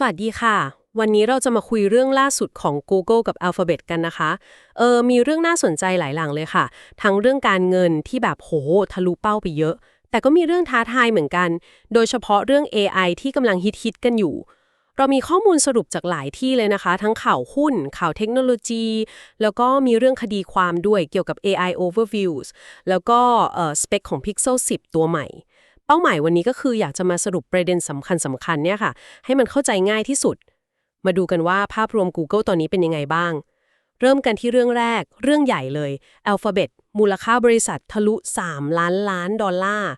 สวัสดีค่ะ วันนี้เราจะมาคุยเรื่องล่าสุดของ Google กับ Alphabet กันนะคะ เออ มีเรื่องน่าสนใจหลายหลังเลยค่ะ ทั้งเรื่องการเงินที่แบบโหทะลุเป้าไปเยอะ แต่ก็มีเรื่องท้าทายเหมือนกัน โดยเฉพาะเรื่อง AI ที่กำลังฮิตๆกันอยู่ เรามีข้อมูลสรุปจากหลายที่เลยนะคะ ทั้งข่าวหุ้น ข่าวเทคโนโลยี แล้วก็มีเรื่องคดีความด้วยเกี่ยวกับ AI overviews แล้วก็เออสเปคของ Pixel 10 ตัวใหม่ เป้าหมายวันนี้ก็คืออยากจะมาสรุปประเด็นสำคัญสำคัญๆเนี่ยค่ะ ให้มันเข้าใจง่ายที่สุด มาดูกันว่าภาพรวม Google ตอนนี้เป็นยังไงบ้าง เริ่มกันที่เรื่องแรก เรื่องใหญ่เลย Alphabet มูลค่าบริษัททะลุ 3 ล้านล้านดอลลาร์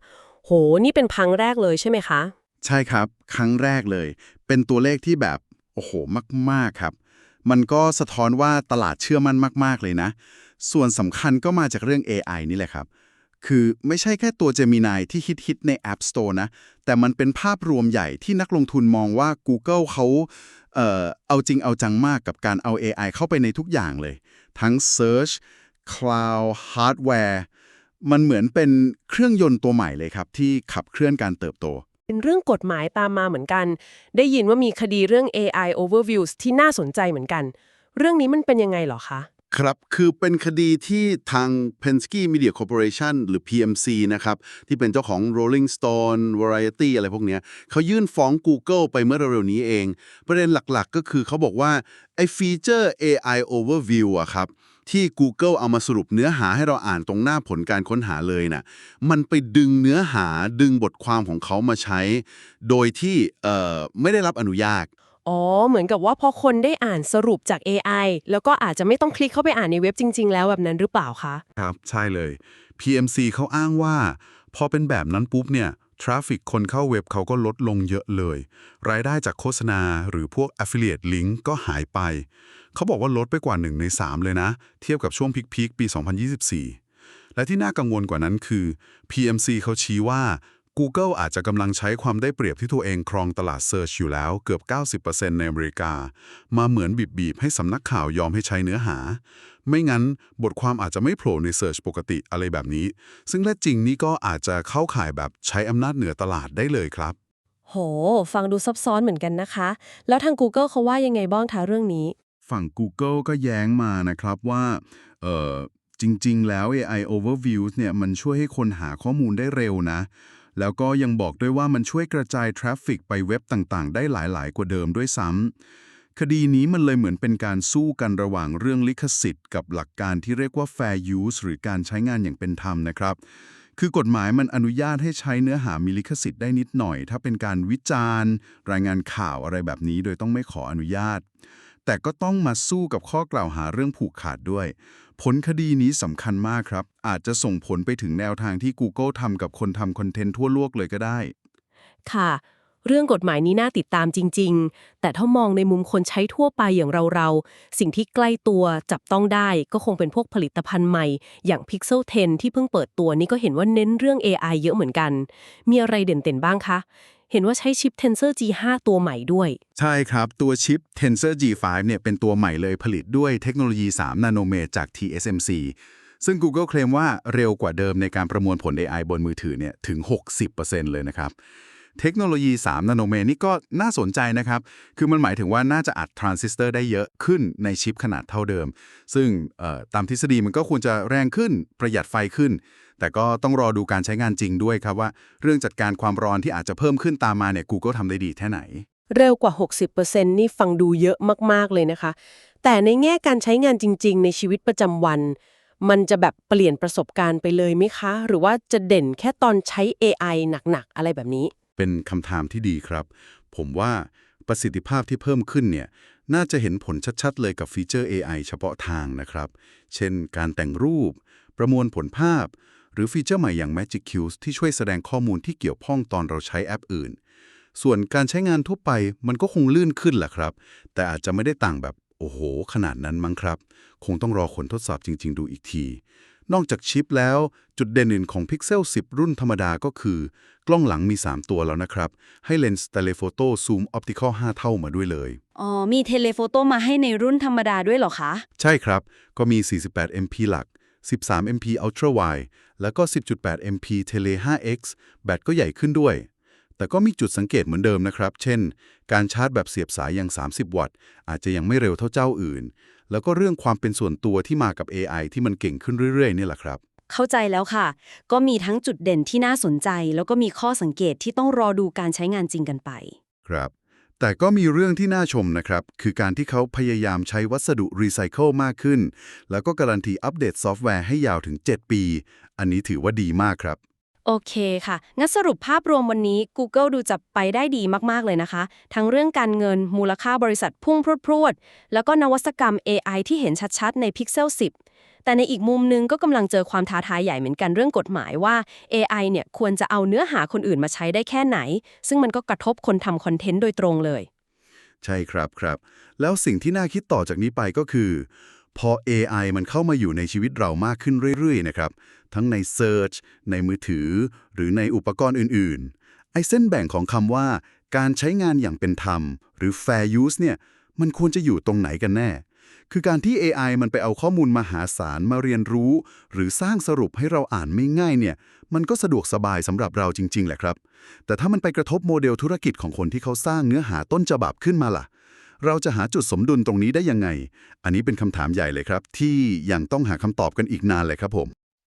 โห นี่เป็นพังแรกเลยใช่ไหมคะ ใช่ครับ ครั้งแรกเลย เป็นตัวเลขที่แบบ โอ้โห มาก ๆ ครับ มันก็สะท้อนว่าตลาดเชื่อมั่นมาก ๆ เลยนะ ส่วนสำคัญก็มาจากเรื่อง AI นี่แหละครับ คือไม่ใช่แค่ตัว Gemini ที่ฮิตๆใน App Store นะ แต่มันเป็นภาพรวมใหญ่ที่นักลงทุนมองว่า Google เขาเอ่อเอาจริงเอาจังมากกับการเอา AI เข้าไปในทุกอย่างเลย ทั้ง Search Cloud Hardware มันเหมือนเป็นเครื่องยนต์ตัวใหม่เลยครับ ที่ขับเคลื่อนการเติบโต เป็นเรื่องกฎหมายตามมาเหมือนกัน ได้ยินว่ามีคดีเรื่อง AI overviews ที่น่าสนใจเหมือนกัน เรื่องนี้มันเป็นยังไงเหรอคะ ครับ คือเป็นคดีที่ทาง Penske Media Corporation หรือ PMC นะครับ ที่เป็นเจ้าของ Rolling Stone Variety อะไรพวกเนี้ยเขายื่นฟ้อง Google ไปเมื่อเร็วๆนี้เอง ประเด็นหลักๆ ก็คือเขาบอกว่า ไอ้ฟีเจอร์ AI Overview อะครับ ที่ Google เอามาสรุปเนื้อหาให้เราอ่านตรงหน้าผลการค้นหาเลยน่ะมันไปดึงเนื้อหาดึงบทความของเขามาใช้ โดยที่เอ่อไม่ได้รับอนุญาต อ๋อ เหมือนกับว่าพอคนได้อ่านสรุปจาก AI แล้วก็อาจจะไม่ต้องคลิกเข้าไปอ่านในเว็บจริง ๆ แล้วแบบนั้นหรือเปล่าคะ ครับ ใช่เลย PMC เขาอ้างว่า พอเป็นแบบนั้นปุ๊บเนี่ยทราฟฟิกคนเข้าเว็บเขาก็ลดลงเยอะเลย รายได้จากโฆษณาหรือพวก Affiliate Link ก็หายไป เขาบอกว่าลดไปกว่า 1 ใน 3 เลยนะ เทียบกับช่วงพีคๆปี 2024 และที่น่ากังวลกว่านั้นคือ PMC เขาชี้ว่า Google อาจจะกำลังใช้ความได้เปรียบที่ตัวเองครองตลาด Search อยู่แล้วเกือบ 90%ในอเมริกา มาเหมือนบีบๆให้สำนักข่าวยอมให้ใช้เนื้อหา ไม่งั้นบทความอาจจะไม่โผล่ใน Search ปกติอะไรแบบนี้ ซึ่งและจริงนี่ก็อาจจะเข้าข่ายแบบใช้อำนาจเหนือตลาดได้เลยครับ โห ฟังดูซับซ้อนเหมือนกันนะคะ แล้วทาง Google เขาว่ายังไงบ้างคะเรื่องนี้ ฝั่ง Google ก็แย้งมานะครับว่าเอ่อจริง ๆ แล้ว AI Overviews เนี่ยมันช่วยให้คนหาข้อมูลได้เร็วนะ แล้วก็ยังบอกด้วยว่ามันช่วยกระจายทราฟฟิกไปเว็บต่างๆ ได้หลายๆ กว่าเดิมด้วยซ้ำคดีนี้มันเลยเหมือนเป็นการสู้กันระหว่างเรื่องลิขสิทธิ์ กับหลักการที่เรียกว่า fair use หรือการใช้งานอย่างเป็นธรรมนะครับ คือกฎหมายมันอนุญาตให้ใช้เนื้อหามีลิขสิทธิ์ได้นิดหน่อย ถ้าเป็นการวิจารณ์ รายงานข่าวอะไรแบบนี้ โดยต้องไม่ขออนุญาตแต่ก็ต้องมาสู้กับข้อกล่าวหาเรื่องผูกขาดด้วย ผลคดีนี้สำคัญมากครับ อาจจะส่งผลไปถึงแนวทางที่ Google ทำกับคนทำคอนเทนต์ทั่วโลกเลยก็ได้ ค่ะ เรื่องกฎหมายนี้น่าติดตามจริง ๆ แต่ถ้ามองในมุมคนใช้ทั่วไปอย่างเราๆ สิ่งที่ใกล้ตัวจับต้องได้ก็คงเป็นพวกผลิตภัณฑ์ใหม่ อย่าง Pixel 10 ที่เพิ่งเปิดตัวนี่ก็เห็นว่าเน้นเรื่อง AI เยอะเหมือนกัน มีอะไรเด่นๆบ้างคะ เห็นว่าใช้ชิป Tensor G5 ตัวใหม่ด้วย ใช่ครับ ตัวชิป Tensor G5 เนี่ยเป็นตัวใหม่เลยผลิตด้วยเทคโนโลยี 3 นาโนเมตรจาก TSMC ซึ่ง Google เคลมว่าเร็วกว่าเดิมในการประมวลผล AI บนมือถือเนี่ยถึง 60%เลยนะครับ เทคโนโลยี 3 นาโนเมตรนี่ก็น่าสนใจนะครับ คือมันหมายถึงว่าน่าจะอัดทรานซิสเตอร์ได้เยอะขึ้นในชิปขนาดเท่าเดิม ซึ่งตามทฤษฎีมันก็ควรจะแรงขึ้นประหยัดไฟขึ้น แต่ก็ต้องรอดูการใช้งานจริงด้วยครับว่า เรื่องจัดการความร้อนที่อาจจะเพิ่มขึ้นตามมาเนี่ย Google ทำได้ดีแค่ไหน เร็วกว่า 60%นี่ฟังดูเยอะมากๆเลยนะคะ แต่ในแง่การใช้งานจริง ๆ ในชีวิตประจำวันมันจะแบบเปลี่ยนประสบการณ์ไปเลยไหมคะ หรือว่าจะเด่นแค่ตอนใช้ AI หนักๆ อะไรแบบนี้ เป็นคำถามที่ดีครับ ผมว่าประสิทธิภาพที่เพิ่มขึ้นเนี่ยน่าจะเห็นผลชัดๆ เลยกับฟีเจอร์ AI เฉพาะทางนะครับ เช่นการแต่งรูป ประมวลผลภาพ หรือฟีเจอร์ใหม่อย่าง Magic Cues ที่ช่วยแสดงข้อมูลที่เกี่ยวข้องตอนเราใช้แอปอื่น ส่วนการใช้งานทั่วไปมันก็คงลื่นขึ้นแหละครับ แต่อาจจะไม่ได้ต่างแบบโอ้โห ขนาดนั้นมั้งครับ คงต้องรอผลทดสอบจริง ๆ ดูอีกที นอกจากชิปแล้ว จุดเด่นอื่นของ Pixel 10 รุ่นธรรมดาก็คือ กล้องหลังมี 3 ตัวแล้วนะครับ ให้เลนส์ Telephoto Zoom Optical 5เท่ามาด้วยเลย อ๋อ มีเทเลโฟโต้มาให้ในรุ่นธรรมดาด้วยเหรอคะ ใช่ครับ ก็มี 48 MP หลัก 13 MP Ultra Wide แล้วก็ 10.8 MP Tele 5X แบตก็ใหญ่ขึ้นด้วย แต่ก็มีจุดสังเกตเหมือนเดิมนะครับ เช่น การชาร์จแบบเสียบสายอย่าง 30 วัตต์ อาจจะยังไม่เร็วเท่าเจ้าอื่น แล้วก็เรื่องความเป็นส่วนตัวที่มากับ AI ที่มันเก่งขึ้นเรื่อยๆนี่แหละครับ เข้าใจแล้วค่ะ ก็มีทั้งจุดเด่นที่น่าสนใจ แล้วก็มีข้อสังเกตที่ต้องรอดูการใช้งานจริงกันไป ครับ แต่ก็มีเรื่องที่น่าชมนะครับ คือการที่เขาพยายามใช้วัสดุรีไซเคิลมากขึ้น แล้วก็การันตีอัปเดตซอฟต์แวร์ให้ยาวถึง 7 ปี อันนี้ถือว่าดีมากครับ โอเคค่ะ งั้นสรุปภาพรวมวันนี้ Google ดูจะไปได้ดีมากๆเลยนะคะ ทั้งเรื่องการเงินมูลค่าบริษัทพุ่งพรวดๆ แล้วก็นวัตกรรม AI ที่เห็นชัดๆ ใน Pixel 10 แต่ในอีกมุมนึงก็กำลังเจอความท้าทายใหญ่เหมือนกันเรื่องกฎหมายว่า AI เนี่ยควรจะเอาเนื้อหาคนอื่นมาใช้ได้แค่ไหน ซึ่งมันก็กระทบคนทำคอนเทนต์โดยตรงเลย ใช่ครับครับ แล้วสิ่งที่น่าคิดต่อจากนี้ไปก็คือ พอ AI มันเข้ามาอยู่ในชีวิตเรามากขึ้นเรื่อย ๆ นะครับ ทั้งใน Search ในมือถือ หรือในอุปกรณ์อื่น ๆ ไอ้เส้นแบ่งของคำว่า การใช้งานอย่างเป็นธรรม หรือ fair use เนี่ย มันควรจะอยู่ตรงไหนกันแน่ คือการที่ AI มันไปเอาข้อมูลมหาศาลมาเรียนรู้ หรือสร้างสรุปให้เราอ่านไม่ง่ายเนี่ย มันก็สะดวกสบายสำหรับเราจริง ๆ แหละครับ แต่ถ้ามันไปกระทบโมเดลธุรกิจของคนที่เขาสร้างเนื้อหาต้นฉบับขึ้นมาล่ะ เราจะหาจุดสมดุลตรงนี้ได้ยังไง อันนี้เป็นคำถามใหญ่เลยครับ ที่ยังต้องหาคำตอบกันอีกนานเลยครับผม